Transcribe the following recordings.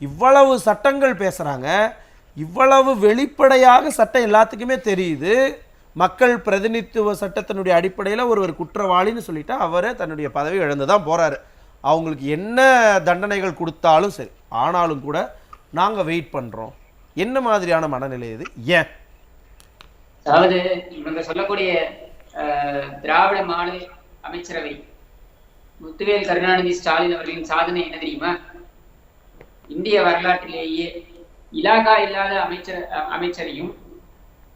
இவ்வளவு சட்டங்கள் பேசுகிறாங்க இவ்வளவு வெளிப்படையாக சட்டம் எல்லாத்துக்குமே தெரியுது. மக்கள் பிரதிநிதித்துவ சட்டத்தினுடைய அடிப்படையில் ஒருவர் குற்றவாளின்னு சொல்லிட்டா அவரே தன்னுடைய பதவி இழந்து தான் போகிறாரு அவங்களுக்கு என்ன தண்டனைகள் கொடுத்தாலும் சரி ஆனாலும் கூட நாங்கள் வெயிட் பண்ணுறோம் என்ன மாதிரியான மனநிலை இது? ஏன்? அதாவது இவங்க சொல்லக்கூடிய திராவிட மாடல் அமைச்சரவை முத்துவேல் கருணாநிதி ஸ்டாலின் அவர்களின் சாதனை என்ன தெரியுமா? இந்திய வரலாற்றிலேயே இலாகா இல்லாத அமைச்சர் அமைச்சரையும்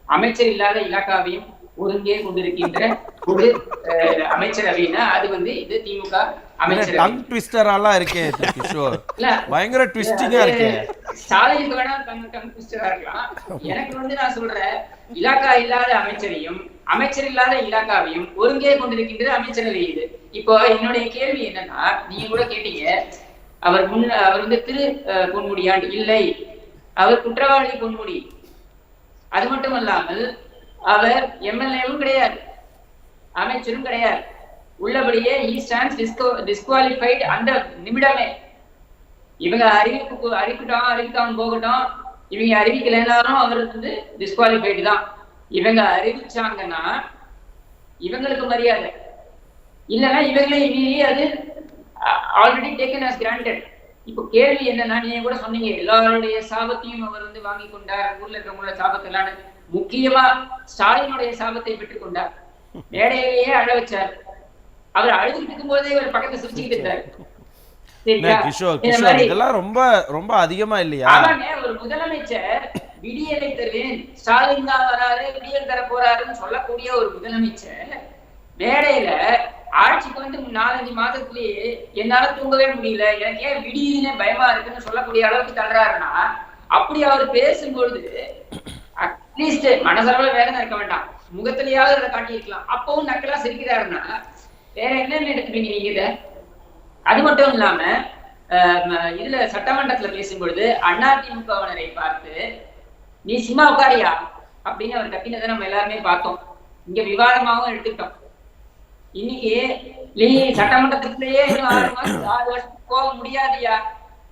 அமைச்சர் இல்லாத இலாகாவையும் ஒருங்கே கொண்டிருக்கின்ற ஒரு அமைச்சரவைனா அது வந்து இது திமுக அமைச்சரவை டங் ட்விஸ்டராலாம் இருக்கே கிஷோர். பயங்கர ட்விஸ்டிங்கா இருக்கே. ஸ்டாலினுக்கு வேணா கண் கண் குஸ்டரா இருக்கலாம். எனக்கு வந்து நான் சொல்றேன் இலாக்கா இல்லாத அமைச்சரையும் அமைச்சர் இல்லாத இலாக்காவையும் ஒருங்கே கொண்டிருக்கின்றது அமைச்சரவை இது இப்போ என்னுடைய கேள்வி என்னன்னா நீங்க கூட கேட்டீங்க அவர் முன் அவர் வந்து திரு பொன்முடியாண்டு இல்லை. அவர் குற்றவாளி பொன்முடி. அது மட்டும் அல்லாமல் அவர் எம்எல்ஏவும் கிடையாது. அமைச்சரும் கிடையாது. உள்ளபடியே ஈ ஸ்டாண்ட்ஸ் டிஸ்கோ டிஸ்குவாலிஃபைட் அந்த நிமிடமே. இவங்க அறிவிப்பு அறிவிக்கட்டும் அறிவிக்காம போகட்டும். இவங்க அறிவிக்கலைனாலும் அவர் வந்து டிஸ்குவாலிஃபைடு தான். இவங்க அறிவிச்சாங்கன்னா இவங்களுக்கு மரியாதை. இல்லைன்னா இவங்களே இனி அது ஆல்ரெடி டேக்கன் as granted. இப்போ கேள்வி என்னன்னா நீங்க கூட சொன்னீங்க எல்லாருடைய சாபத்தையும் அவர் வந்து வாங்கி கொண்டார். ஊர்ல இருக்கவங்களோட சாபத்தெல்லாம் முக்கியமா ஸ்டாலினுடைய சாபத்தை பெற்றுக் கொண்டார். மேடையிலேயே அழ வச்சார். அவர் அழுதுகிட்டு இருக்கும்போதே ஒரு பக்கத்துல சிரிச்சுக்கிட்டு இருந்தார்? கிஷோர் கிஷோர் இதெல்லாம் ரொம்ப ரொம்ப அதிகமா இல்லையா? ஒரு முதலமைச்சர் விடியலை தருவேன். ஸ்டாலின் தான் வராரு விடியல் தர போறாருன்னு சொல்லக்கூடிய ஒரு முதலமைச்சர் மேடையில ஆட்சிக்கு வந்து நாலஞ்சு மாதத்துலயே என்னால தூங்கவே முடியல. எனக்கு ஏன் விடியுதுன்னு பயமா இருக்குன்னு சொல்லக்கூடிய அளவுக்கு தள்ளுறாருன்னா அப்படி அவர் பேசும்பொழுது அட்லீஸ்ட் மனசளவுல வேதனை இருக்க வேண்டாம். முகத்திலேயாவது அதை காட்டியிருக்கலாம் அப்பவும் நக்கலா சிரிக்கிறாருன்னா வேற என்ன எடுத்துப்பீங்க நீங்க இதை? அது மட்டும் இல்லாம இதுல சட்டமன்றத்துல பேசும்பொழுது அதிமுகவினரை பார்த்து நீ சும்மா உட்காரியா? அப்படின்னு அவர் கத்தினதை நம்ம எல்லாருமே பார்த்தோம். இங்க விவாதமாகவும் எடுத்துக்கிட்டோம். இன்னைக்கு நீ சட்டமன்றத்துக்குள்ளேயே இன்னும் ஆறு மாசம் ஆறு வருஷத்துக்கு போக முடியாதியா?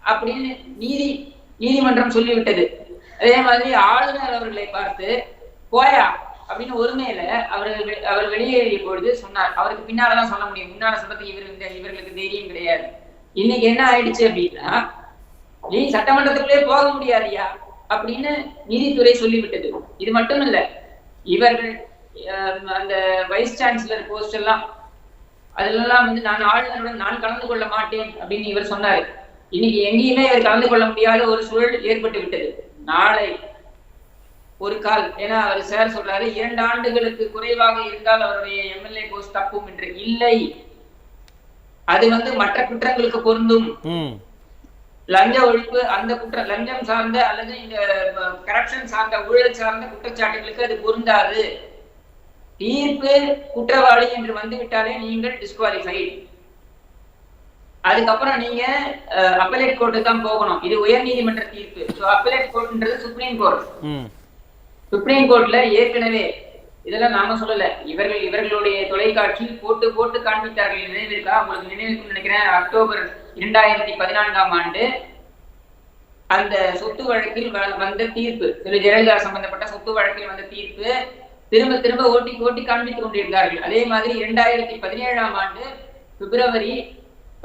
அப்படின்னு நீதி நீதிமன்றம் சொல்லிவிட்டது. அதே மாதிரி ஆளுநர் அவர்களை பார்த்து போயா? அப்படின்னு ஒருமையில அவர் வெ- அவர் வெளியேறிய பொழுது சொன்னார். அவருக்கு பின்னாலதான் சொல்ல முடியும். முன்னால சொல்றதுக்கு இவர் இந்த இவர்களுக்கு தைரியம் கிடையாது. இன்னைக்கு என்ன ஆயிடுச்சு அப்படின்னா நீ சட்டமன்றத்துக்குள்ளே போக முடியாதியா? அப்படின்னு நீதித்துறை சொல்லிவிட்டது. இது மட்டும் இல்ல இவர்கள் அந்த வைஸ் சான்சலர் போஸ்ட் எல்லாம் அதெல்லாம் வந்து நான் ஆளுநருடன் நான் கலந்து கொள்ள மாட்டேன் அப்படின்னு இவர் சொன்னாரு. இன்னைக்கு எங்கேயுமே இவர் கலந்து கொள்ள முடியாத ஒரு சூழல் ஏற்பட்டு விட்டது. நாளை ஒரு கால் ஏன்னா அவர் சார் சொல்றாரு இரண்டு ஆண்டுகளுக்கு குறைவாக இருந்தால் அவருடைய எம்எல்ஏ போஸ்ட் தப்பும் என்று. இல்லை. அது வந்து மற்ற குற்றங்களுக்கு பொருந்தும். லஞ்ச ஒழிப்பு அந்த குற்ற லஞ்சம் சார்ந்த அல்லது இந்த கரப்ஷன் சார்ந்த ஊழல் சார்ந்த குற்றச்சாட்டுகளுக்கு அது பொருந்தாது. தீர்ப்பு குற்றவாளி என்று வந்துவிட்டாலே நீங்கள் டிஸ்குவாலிஃபைட் அதுக்கப்புறம் நீங்க அப்பலேட் கோர்ட்டு தான் போகணும். இது உயர் நீதிமன்ற தீர்ப்பு. ஸோ அப்பலேட் கோர்ட்ன்றது சுப்ரீம் கோர்ட் சுப்ரீம் கோர்ட்ல ஏற்கனவே இதெல்லாம் நாம சொல்லல. இவர்கள் இவர்களுடைய தொலைக்காட்சியில் போட்டு போட்டு காண்பித்தார்கள் நினைவிருக்கா உங்களுக்கு நினைவுக்கு நினைக்கிறேன் அக்டோபர் இரண்டாயிரத்தி பதினான்காம் ஆண்டு அந்த சொத்து வழக்கில் வந்த தீர்ப்பு. திரு. ஜெயலலிதா சம்பந்தப்பட்ட சொத்து வழக்கில் வந்த தீர்ப்பு திரும்ப திரும்ப ஓட்டி ஓட்டி காண்பித்துக் கொண்டிருந்தார்கள். அதே மாதிரி இரண்டாயிரத்தி பதினேழாம் ஆண்டு பிப்ரவரி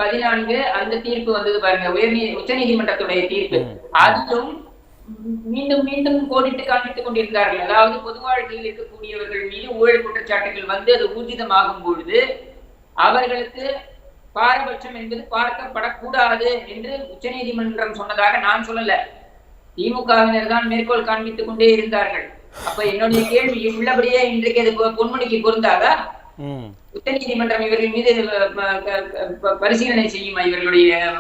பதினான்கு அந்த தீர்ப்பு வந்தது பாருங்க. உயர் உச்ச நீதிமன்றத்துடைய தீர்ப்பு. அதிலும் மீண்டும் மீண்டும் கோடிட்டு காண்பித்துக் கொண்டிருந்தார்கள். அதாவது பொது வாழ்க்கையில் இருக்கக்கூடியவர்கள் மீது ஊழல் குற்றச்சாட்டுகள் வந்து அது ஊர்ஜிதமாகும் பொழுது அவர்களுக்கு பாரபட்சம் என்பது பார்க்கப்படக்கூடாது என்று உச்சநீதிமன்றம் சொன்னதாக நான் சொல்லல. திமுகவினர் தான் மேற்கோள் காண்பித்துக் கொண்டே இருந்தார்கள். அப்ப என்னுடைய கேள்வி உள்ளபடியே இன்றைக்கு அது பொ- பொன்முடிக்கு பொருந்தாதா? ம். உச்சநீதிமன்றம் இவர்கள் மீது பரிசீலனை செய்யுமா இவர்களுடைய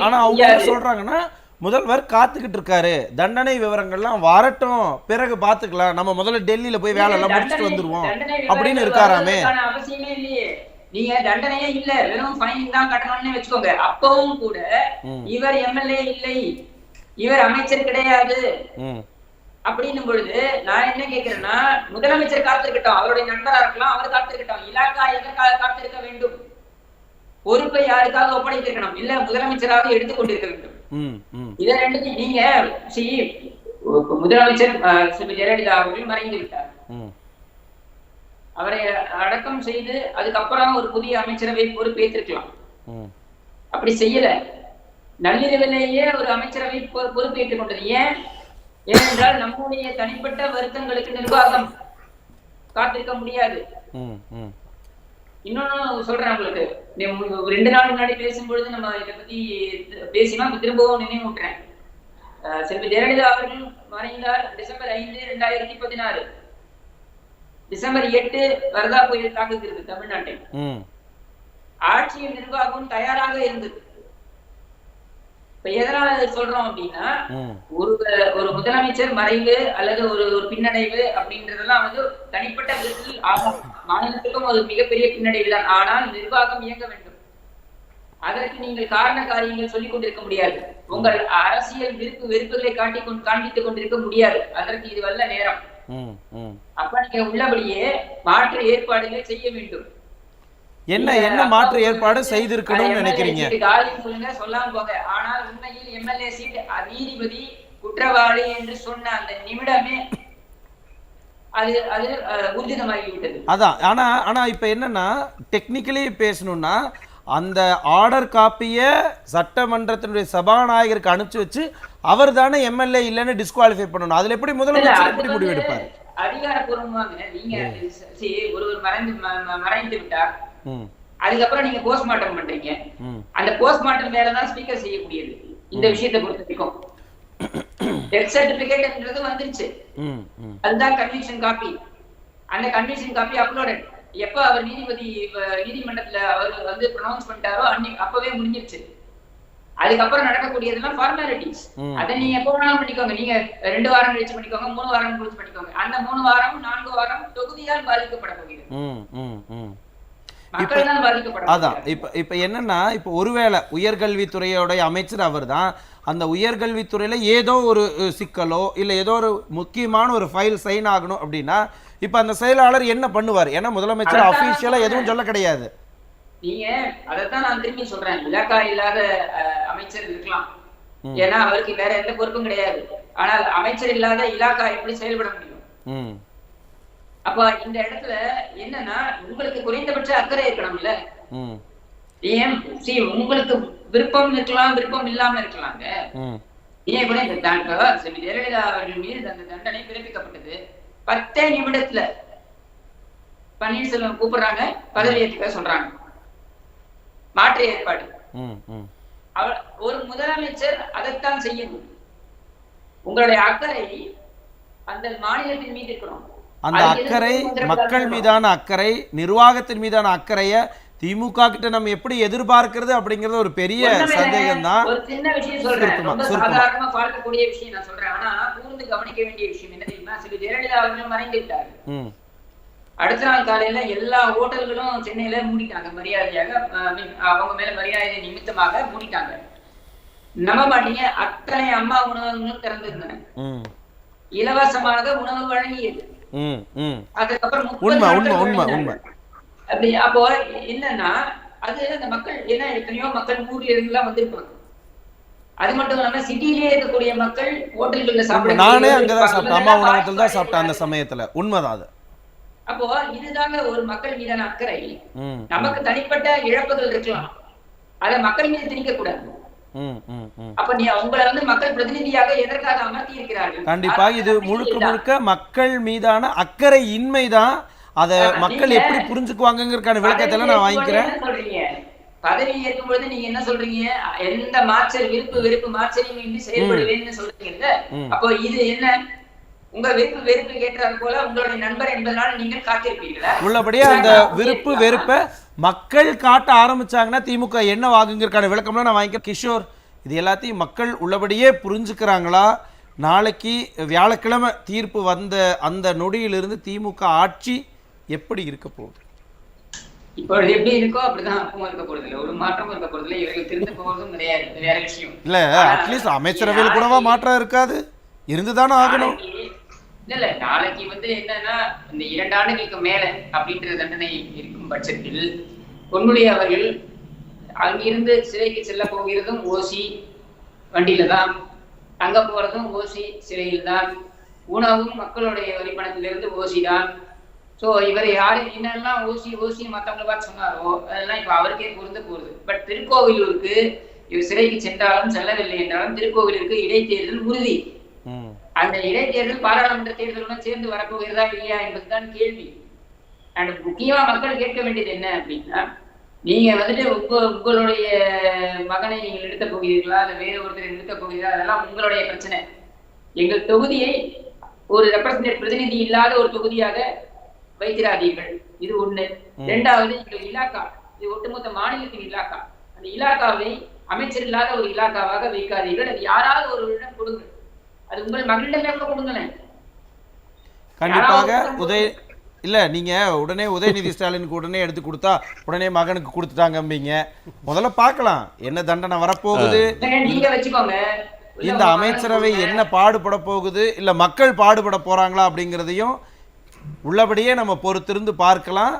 ஆனா அவங்க. சொல்றாங்கன்னா முதல்வர் காத்துக்கிட்டு இருக்காரு. தண்டனை விவரங்கள்லாம் வரட்டும். பிறகு பாத்துக்கலாம். நம்ம முதல்ல டெல்லியில போய் வேலை எல்லாம் முடிச்சுட்டு வந்துருவோம் அப்படின்னு இருக்காராமே. அவசியமே இல்லையே. நீங்க தண்டனையே இல்ல. வெறும் ஃபைன் தான் கட்டணும்னு வச்சுக்கோங்க. அப்பவும் கூட. இவர் எம்எல்ஏ இல்லை. இவர் அமைச்சர் கிடையாது. அப்படின்னும் பொழுது நான் என்ன கேக்குறேன்னா முதலமைச்சர் காத்திருக்கட்டும் அவருடைய நண்பரா இருக்கலாம் அவர் காத்திருக்கட்டும். இலாக்கா எதற்காக காத்திருக்க வேண்டும்? பொறுப்பை யாருக்காக ஒப்படைத்திருக்கணும்? இல்ல முதலமைச்சராக எடுத்துக் கொண்டிருக்க வேண்டும் இதை ரெண்டுத்தையும் நீங்க முதலமைச்சர் செல்வி ஜெயலலிதா அவர்கள் மறைந்து விட்டார். அவரை அடக்கம் செய்து அதுக்கப்புறம் ஒரு புதிய அமைச்சரவை பொறுப்பேற்றிருக்கலாம். அப்படி செய்யல. நள்ளிரவிலேயே ஒரு அமைச்சரவை பொறுப்பேற்றுக் கொண்டது. ஏன்? ஏனென்றால் நம்முடைய தனிப்பட்ட வருத்தங்களுக்கு நிர்வாகம் காத்திருக்க முடியாது. இன்னொன்னு சொல்றேன் உங்களுக்கு. ரெண்டு நாள் முன்னாடி பேசும்பொழுது நம்ம இதை பத்தி பேசினா திரும்பவும் நினைவூட்டுறேன். செல்வி ஜெயலலிதா அவர்கள் மறைந்தார் டிசம்பர் ஐந்து ரெண்டாயிரத்தி பதினாறு. டிசம்பர் எட்டு வரதா புயல் தாக்குகிறது தமிழ்நாட்டை ஆட்சியின் நிர்வாகம் தயாராக இருந்தது. இப்ப எதனால இதை சொல்றோம் அப்படின்னா ஒரு ஒரு முதலமைச்சர் மறைவு அல்லது ஒரு ஒரு பின்னடைவு அப்படின்றதெல்லாம் வந்து தனிப்பட்ட விதத்தில் ஆகும். மாநிலத்துக்கும் அது மிகப்பெரிய பின்னடைவு தான். ஆனால் நிர்வாகம் இயங்க வேண்டும். அதற்கு நீங்கள் காரண காரியங்கள் சொல்லிக் கொண்டிருக்க முடியாது. உங்கள் அரசியல் விருப்பு வெறுப்புகளை காட்டிக் கொண்டு காண்பித்துக் கொண்டிருக்க முடியாது. அதற்கு இது வல்ல நேரம். அப்ப நீங்க உள்ளபடியே மாற்று ஏற்பாடுகளை செய்ய வேண்டும். என்ன என்ன மாற்று ஏற்பாடு செய்திருக்கணும்னு நினைக்கிறீங்க? சொல்லாம போங்க. ஆனால் உண்மையில் எம்எல்ஏ சீட் நீதிபதி குற்றவாளி என்று சொன்ன அந்த நிமிடமே அது அது அஹ், ஊர்ஜிதமாகி விட்டது அதான். ஆனா ஆனா இப்ப என்னன்னா டெக்னிக்கலி பேசணும்னா அந்த ஆர்டர் காப்பியை சட்டமன்றத்தினுடைய சபாநாயகருக்கு அனுப்பிச்சு வச்சு அவர் தானே எம்எல்ஏ இல்லைன்னு டிஸ்குவாலிஃபை பண்ணணும். அதுல எப்படி முதலமைச்சர் எப்படி வந்து முடிவு எடுப்பார்? அதிகாரப்பூர்வமாக நீங்க ஒருவர் மறைந்து மறைந்து விட்டார். அதுக்கப்புறம் நீங்க போஸ்ட்மார்ட்டம் பண்றீங்க. அந்த போஸ்ட்மார்ட்டம் வேலை தான் ஸ்பீக்கர் செய்யக்கூடியது. இந்த விஷயத்தை பொறுத்த வரைக்கும் டெத் சர்டிபிகேட்ன்றது வந்துருச்சு. அதுதான் கன்விக்ஷன் காப்பி அந்த கன்விக்ஷன் காப்பி அப்லோடட் எப்ப அவர் நீதிபதி நீதிமன்றத்துல அவர் வந்து ப்ரொனவுன்ஸ் பண்ணிட்டாரோ அன்னைக்கு அப்பவே முடிஞ்சிருச்சு. அதுக்கப்புறம் நடக்கக்கூடியதெல்லாம் ஃபார்மாலிட்டிஸ். அதை நீங்க எப்போ வேணாலும் பண்ணிக்கோங்க. நீங்க ரெண்டு வாரம் கழிச்சு பண்ணிக்கோங்க மூணு வாரம் கழிச்சு பண்ணிக்கோங்க. அந்த மூணு வாரம் நான்கு வாரம் தொகுதியால் பாதிக்கப்பட போகிறது. தான் பாதிக்கப்பட அதான். இப்போ இப்போ என்னன்னா இப்போ ஒருவேளை உயர்கல்வித்துறையோட அமைச்சர் அவர்தான் அந்த உயர்கல்வித்துறையில ஏதோ ஒரு சிக்கலோ இல்லை ஏதோ ஒரு முக்கியமான ஒரு ஃபைல் சைன் ஆகணும் அப்படின்னா இப்போ அந்த செயலாளர் என்ன பண்ணுவார்? ஏன்னா முதலமைச்சர் அஃபீஷியலாக எதுவும் சொல்ல கிடையாது. நீங்க அதைத்தான் நான் திரும்பி சொல்றேன். இலாக்கா இல்லாத அமைச்சர் இருக்கலாம். ஏன்னா அவருக்கு வேற எந்த பொறுப்பும் கிடையாது. ஆனால் அமைச்சர் இல்லாத இலாக்கா எப்படி செயல்பட முடியும்? அப்ப இந்த இடத்துல என்னன்னா உங்களுக்கு குறைந்தபட்ச அக்கறை இருக்கணும்ல. ஏன்? சி உங்களுக்கு விருப்பம் இருக்கலாம் விருப்பம் இல்லாம இருக்கலாங்க. ஏன் கூட இந்த செல்வி ஜெயலலிதா அவர்கள் மீது அந்த தண்டனை பிறப்பிக்கப்பட்டது. பத்தே நிமிடத்துல பன்னீர்செல்வம் கூப்பிடுறாங்க பதவி ஏற்றுக்க சொல்றாங்க. மாற்று ஏற்பாடு. ஒரு முதலமைச்சர் அதைத்தான் செய்யணும். உங்களுடைய அக்கறை அந்த மாநிலத்தின் மீது இருக்கணும். அந்த அக்கறை மக்கள்? மீதான அக்கறை நிர்வாகத்தின் மீதான அக்கறையை திமுக கிட்ட நம்ம எப்படி எதிர்பார்க்கிறது அப்படிங்கிறது ஒரு பெரிய. சந்தேகம் தான் ஒரு சின்ன விஷயம் சொல்றேன். சாதாரணமா பார்க்கக்கூடிய விஷயம் நான் சொல்றேன். ஆனா கூர்ந்து கவனிக்க வேண்டிய விஷயம் என்ன தெரியுமா? சில ஜெயலலிதா அவர்கள் மறைந்து விட்டார் ம். அடுத்த நாள் காலையில எல்லா ஹோட்டல்களும் சென்னையில மூடிட்டாங்க மரியாதையாக அவங்க மேல மரியாதை நிமித்தமாக மூடிட்டாங்க. நம்ப மாட்டீங்க அத்தனை அம்மா உணவகங்களும் திறந்திருந்தன. இலவசமாக உணவு வழங்கியது. அதுக்கப்புறம் உண்மை, உண்மை, உண்மை. உண்மை. அப்படி அப்போ என்னன்னா அது அந்த மக்கள் ஏன்னா எத்தனையோ மக்கள் ஊர்ல இருந்துலாம் வந்திருப்பாங்க. அது மட்டும் இல்லாம சிட்டிலேயே இருக்கக்கூடிய மக்கள் ஹோட்டல்கள்ல சாப்பிட நானே அங்கதான் சாப்பிட்டேன். அம்மா உணவகத்தில் தான் சாப்பிட்டேன் அந்த சமயத்துல. உண்மைதான் அது. அப்போ இதுதாங்க ஒரு மக்கள் மீதான அக்கறை. நமக்கு தனிப்பட்ட இழப்புகள் இருக்கலாம். அதை மக்கள் மீது திணிக்க கூடாது அப்ப நீ உங்களை வந்து மக்கள் பிரதிநிதியாக எதற்காக அமர்த்தி கண்டிப்பா இது முழுக்க. முழுக்க மக்கள் மீதான அக்கறை இன்மைதான் அதை மக்கள் எப்படி புரிஞ்சுக்குவாங்கிறதுக்கான விளக்கத்தை நான் வாங்கிக்கிறேன். பதவி ஏற்கும் பொழுது நீங்க என்ன சொல்றீங்க? எந்த மாற்றல் விருப்பு வெறுப்பு மாற்றலையும் இன்றி செயல்படுவேன்னு சொல்றீங்கல்ல. அப்போ இது என்ன? உங்க விருப்பு வெறுப்பு கேட்டால் போல உங்களுடைய நண்பர் என்பதனால் நீங்கள் காத்திருப்பீர்களா? உள்ளபடியே அந்த விருப்பு வெறுப்பை மக்கள் காட்ட ஆரம்பிச்சாங்கன்னா திமுக என்ன வாங்குங்கிறதுக்கான விளக்கம்லாம் நான் வாங்கிக்கிறேன். கிஷோர் இது எல்லாத்தையும் மக்கள் உள்ளபடியே புரிஞ்சுக்கிறாங்களா? நாளைக்கு வியாழக்கிழமை தீர்ப்பு வந்த அந்த நொடியிலிருந்து திமுக ஆட்சி எப்படி இருக்க போகுது? இப்பொழுது எப்படி இருக்கோ அப்படிதான் அப்பவும் இருக்க போறது இல்ல. ஒரு மாற்றமும் இருக்க போறது இல்ல. இவர்கள் திருந்த போவதும் இது வேற விஷயம். இல்ல அட்லீஸ்ட் அமைச்சரவையில் கூடவா மாற்றம் இருக்காது. இருந்துதானே ஆகணும். இல்ல இல்ல நாளைக்கு வந்து என்னன்னா இந்த இரண்டு ஆண்டுகளுக்கு மேல அப்படின்ற தண்டனை இருக்கும் பட்சத்தில் பொன்முடி அவர்கள் அங்கிருந்து சிறைக்கு செல்ல போகிறதும் ஓசி வண்டியில தான் தங்க போறதும் ஓசி சிறையில் தான் உணவும் மக்களுடைய வரிப்பணத்திலிருந்து ஓசி தான். ஸோ இவர் யாரு என்னெல்லாம் ஓசி ஓசி மற்றவங்களை பார்த்து சொன்னாரோ அதெல்லாம் இப்போ அவருக்கே பொருந்து போகுது. பட் திருக்கோவிலூருக்கு இவர் சிறைக்கு சென்றாலும் செல்லவில்லை என்றாலும் திருக்கோவிலூருக்கு இடைத்தேர்தல் உறுதி. அந்த இடைத்தேர்தல் பாராளுமன்ற தேர்தலுடன் சேர்ந்து வரப்போகிறதா இல்லையா என்பதுதான் கேள்வி. அண்ட் முக்கியமா மக்கள் கேட்க வேண்டியது என்ன அப்படின்னா நீங்க வந்துட்டு உங்க உங்களுடைய மகனை நீங்கள் நிறுத்த போகிறீர்களா? இல்ல வேற ஒருத்தரை நிறுத்த போகிறீர்களா? அதெல்லாம் உங்களுடைய பிரச்சனை. எங்கள் தொகுதியை ஒரு ரெப்ரசன்டேட் பிரதிநிதி இல்லாத ஒரு தொகுதியாக வைத்திராதீர்கள். இது ஒண்ணு. இரண்டாவது எங்கள் இலாக்கா இது ஒட்டுமொத்த மாநிலத்தின் இலாக்கா. அந்த இலாக்காவை அமைச்சர் இல்லாத ஒரு இலாக்காவாக வைக்காதீர்கள். அது யாராவது ஒருவரிடம் கொடுங்கள். அது உங்கள் மகளிடமே கூட கொடுங்களேன். கண்டிப்பாக உதய இல்ல நீங்க உடனே உதயநிதி ஸ்டாலினுக்கு உடனே எடுத்து கொடுத்தா உடனே மகனுக்கு கொடுத்துட்டாங்கம்பீங்க. முதல்ல பார்க்கலாம் என்ன தண்டனை வரப்போகுது? இந்த அமைச்சரவை என்ன பாடுபட போகுது? இல்ல மக்கள் பாடுபட போறாங்களா அப்படிங்கிறதையும் உள்ளபடியே நம்ம பொறுத்திருந்து பார்க்கலாம்.